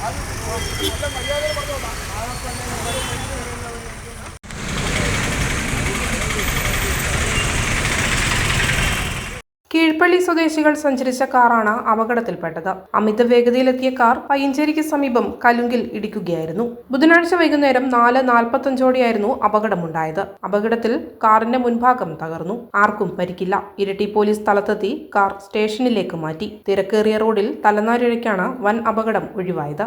¡Vamos! ¡Vamos! ¡Vamos! Keezhpally സ്വദേശികൾ സഞ്ചരിച്ച കാറാണ് അപകടത്തിൽപ്പെട്ടത്. അമിത വേഗതയിലെത്തിയ കാർ പയ്യഞ്ചേരിക്ക് സമീപം കലുങ്കിൽ ഇടിക്കുകയായിരുന്നു. ബുധനാഴ്ച വൈകുന്നേരം നാല് നാൽപ്പത്തഞ്ചോടെയായിരുന്നു അപകടമുണ്ടായത്. അപകടത്തിൽ കാറിന്റെ മുൻഭാഗം തകർന്നു. ആർക്കും പരിക്കില്ല. ഇരട്ടി പോലീസ് സ്ഥലത്തെത്തി കാർ സ്റ്റേഷനിലേക്ക് മാറ്റി. തിരക്കേറിയ റോഡിൽ തലനാരിഴയ്ക്കാണ് വൻ അപകടം ഒഴിവായത്.